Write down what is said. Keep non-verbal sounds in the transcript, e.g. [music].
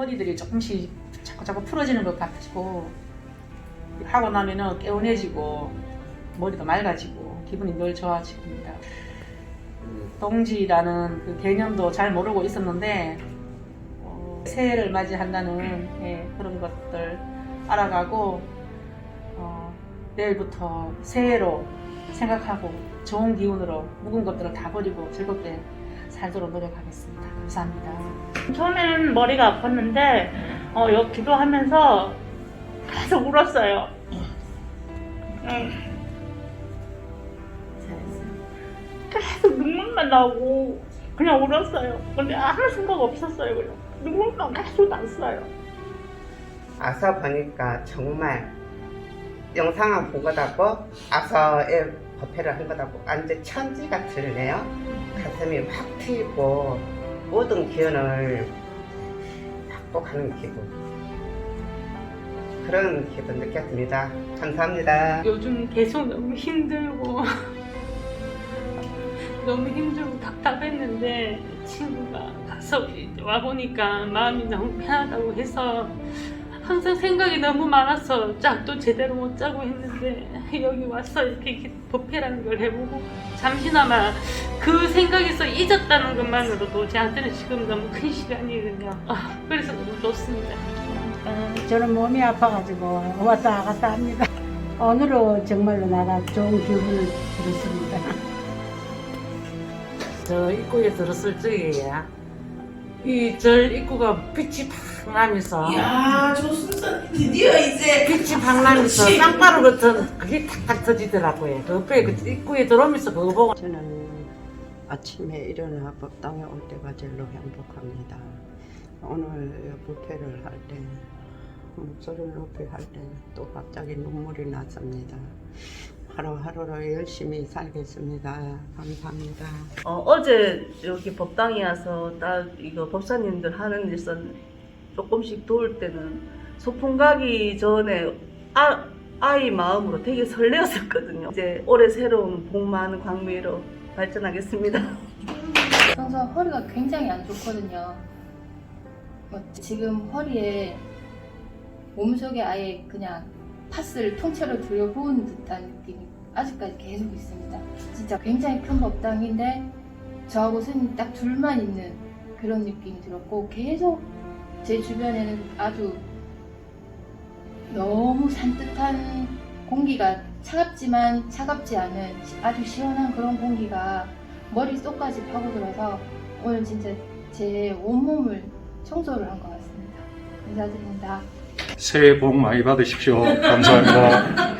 덩어리들이 조금씩 자꾸 자꾸 풀어지는 것 같고 하고 나면은 개운해지고 머리도 맑아지고 기분이 늘 좋아집니다. 그 동지라는 그 개념도 잘 모르고 있었는데 어, 새해를 맞이한다는 예, 그런 것들 알아가고 어, 내일부터 새해로 생각하고 좋은 기운으로 묵은 것들을 다 버리고 즐겁게 살도록 노력하겠습니다. 감사합니다. 처음에는 머리가 아팠는데 어, 여기 기도하면서 계속 울었어요. 응. 계속 눈물만 나오고 그냥 울었어요. 근데 아무 생각 없었어요. 그냥 눈물만 계속 났어요. 아서 보니까 정말 영상을 본 거다고 아서의 법회를 한 거다고 완전 천지 같으네요. 가슴이 확 트이고 모든 기운을 확복하는 기분. 그런 기분 느꼈습니다. 감사합니다. 요즘 계속 너무 힘들고 [laughs] 너무 힘들고 답답했는데 친구가 가서 와보니까 마음이 너무 편하다고 해서 항상 생각이 너무 많아서 짝도 제대로 못 짜고 했는데 여기 와서 이렇게 법회라는 걸 해보고 잠시나마 그 생각에서 잊었다는 것만으로도 저한테는 지금 너무 큰 시간이거든요. 아, 그래서 너무 좋습니다. 어, 저는 몸이 아파가지고 왔다 갔다 합니다. 오늘은 정말로 나가 좋은 기분을 들었습니다. 저 입구에 들었을 적에야 이 절 입구가 빛이 팍 나면서 야, 조순선 드디어 이제 빛이 팍 나면서 그렇지. 쌍바루 같은 그게 탁탁 터지더라고요. 그 옆에 그 입구에 들어오면서 그거 보고 저는 아침에 일어나 법당에 올 때가 제일로 행복합니다. 오늘 부패를 할 때, 목소리를 높이 할 때 또 갑자기 눈물이 났습니다. 하루하루를 열심히 살겠습니다. 감사합니다. 어, 제 여기 법당에 와서 딱 이거 법사님들 하는 일선 조금씩 도울 때는 소풍 가기 전에 아, 아이 마음으로 되게 설레었었거든요. 이제 올해 새로운 복 많은 광미로 발전하겠습니다. [laughs] 평소 허리가 굉장히 안 좋거든요. 뭐 지금 허리에 몸속에 아예 그냥 파스를 통째로 들여부은 듯한 느낌이 아직까지 계속 있습니다. 진짜 굉장히 큰 법당인데 저하고 스님 딱 둘만 있는 그런 느낌이 들었고 계속 제 주변에는 아주 너무 산뜻한 공기가 차갑지만 차갑지 않은 아주 시원한 그런 공기가 머릿속까지 파고들어서 오늘 진짜 제 온몸을 청소를 한 것 같습니다. 감사드립니다. 새해 복 많이 받으십시오. 감사합니다.